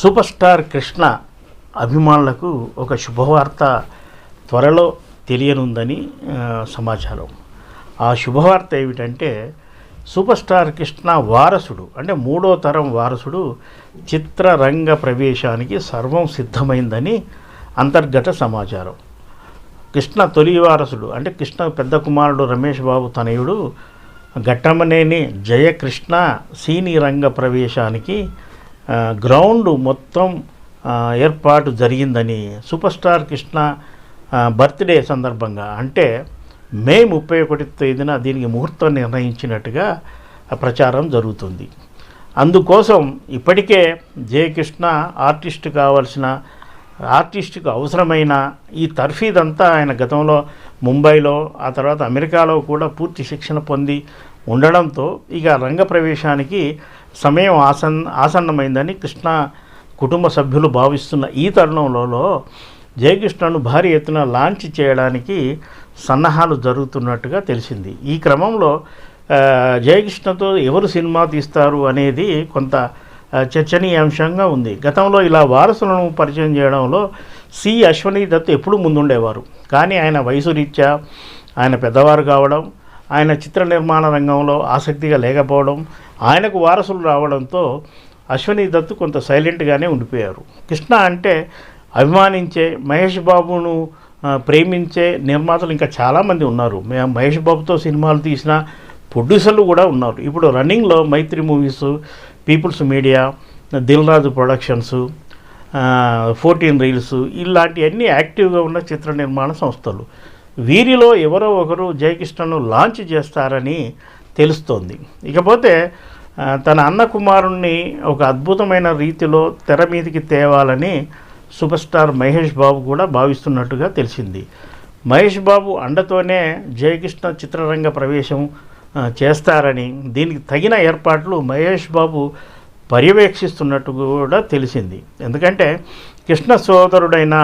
Super star Krishna అభిమానులకు ఒక శుభవార్త త్వరలో తెలియనుందని సమాచారం. ఆ శుభవార్త ఏమిటంటే సూపర్ స్టార్ కృష్ణ వారసుడు అంటే మూడో తరం వారసుడు చిత్రరంగ ప్రవేశానికి సర్వం సిద్ధమైందని అంతర్గత సమాచారం. కృష్ణ తొలి వారసుడు అంటే కృష్ణ పెద్ద కుమారుడు రమేష్ బాబు తనయుడు ఘట్టమనేని జయకృష్ణ సీని రంగ ప్రవేశానికి గ్రౌండ్ మొత్తం ఏర్పాటు జరిగిందని సూపర్ స్టార్ కృష్ణ బర్త్డే సందర్భంగా అంటే మే ముప్పై ఒకటి తేదీన దీనికి ముహూర్తం నిర్ణయించినట్టుగా ప్రచారం జరుగుతుంది. అందుకోసం ఇప్పటికే జయకృష్ణ ఆర్టిస్ట్ కావాల్సిన ఆర్టిస్ట్కు అవసరమైన ఈ తర్ఫీదంతా ఆయన గతంలో ముంబైలో ఆ తర్వాత అమెరికాలో కూడా పూర్తి శిక్షణ పొంది ఉండడంతో ఇక రంగ ప్రవేశానికి సమయం ఆసన్ ఆసన్నమైందని కృష్ణ కుటుంబ సభ్యులు భావిస్తున్న ఈ తరుణంలో జయకృష్ణను భారీ ఎత్తున లాంచ్ చేయడానికి సన్నాహాలు జరుగుతున్నట్టుగా తెలిసింది. ఈ క్రమంలో జయకృష్ణతో ఎవరు సినిమా తీస్తారు అనేది కొంత చర్చనీయాంశంగా ఉంది. గతంలో ఇలా వారసులను పరిచయం చేయడంలో సి. అశ్వనీ దత్ ఎప్పుడు ముందుండేవారు. కానీ ఆయన వయసు రీత్యా ఆయన పెద్దవారు కావడం ఆయన చిత్ర నిర్మాణ రంగంలో ఆసక్తిగా లేకపోవడం ఆయనకు వారసులు రావడంతో అశ్వనీ దత్తు కొంత సైలెంట్గానే ఉండిపోయారు. కృష్ణ అంటే అభిమానించే మహేష్ బాబును ప్రేమించే నిర్మాతలు ఇంకా చాలామంది ఉన్నారు. మే- మహేష్ బాబుతో సినిమాలు తీసిన ప్రొడ్యూసర్లు కూడా ఉన్నారు. ఇప్పుడు రన్నింగ్లో Mythri movies people's media Dil Raju productions fourteen reels ఇలాంటివన్నీ యాక్టివ్గా ఉన్న చిత్ర నిర్మాణ సంస్థలు. వీరిలో ఎవరో ఒకరు జయకృష్ణను లాంచ్ చేస్తారని తెలుస్తోంది. ఇకపోతే తన అన్న కుమారుణ్ణి ఒక అద్భుతమైన రీతిలో తెర మీదకి తేవాలని సూపర్ స్టార్ మహేష్ బాబు కూడా భావిస్తున్నట్టుగా తెలిసింది. మహేష్ బాబు అండతోనే జయకృష్ణ చిత్రరంగ ప్రవేశం చేస్తారని దీనికి తగిన ఏర్పాట్లు మహేష్ బాబు పర్యవేక్షిస్తున్నట్టు కూడా తెలిసింది. ఎందుకంటే కృష్ణ సోదరుడైన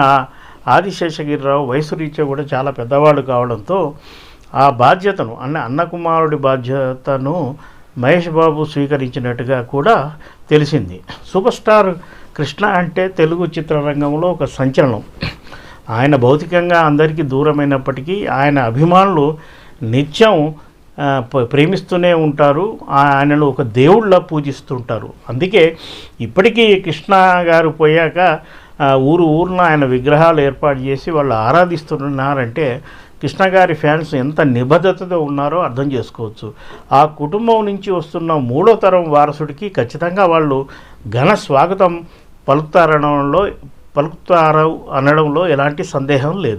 ఆదిశేషగిరిరావు వయసు రీత్యా కూడా చాలా పెద్దవాళ్ళు కావడంతో ఆ బాధ్యతను అన్న అన్నకుమారుడి బాధ్యతను మహేష్ బాబు స్వీకరించినట్టుగా కూడా తెలిసింది. సూపర్ స్టార్ కృష్ణ అంటే తెలుగు చిత్రరంగంలో ఒక సంచలనం. ఆయన భౌతికంగా అందరికీ దూరమైనప్పటికీ ఆయన అభిమానులు నిత్యం ప్రేమిస్తూనే ఉంటారు. ఆ- ఆయనను ఒక దేవుళ్ళ పూజిస్తుంటారు. అందుకే ఇప్పటికీ కృష్ణ గారు పోయాక ఊరు ఊరున ఆయన విగ్రహాలు ఏర్పాటు చేసి వాళ్ళు ఆరాధిస్తున్నారంటే కృష్ణ గారి ఫ్యాన్స్ ఎంత నిబద్ధతతో ఉన్నారో అర్థం చేసుకోవచ్చు. ఆ కుటుంబం నుంచి వస్తున్న మూడో తరం వారసుడికి ఖచ్చితంగా వాళ్ళు ఘన స్వాగతం పలుకుతారనడంలో పలుకుతారు అనడంలో ఎలాంటి సందేహం లేదు.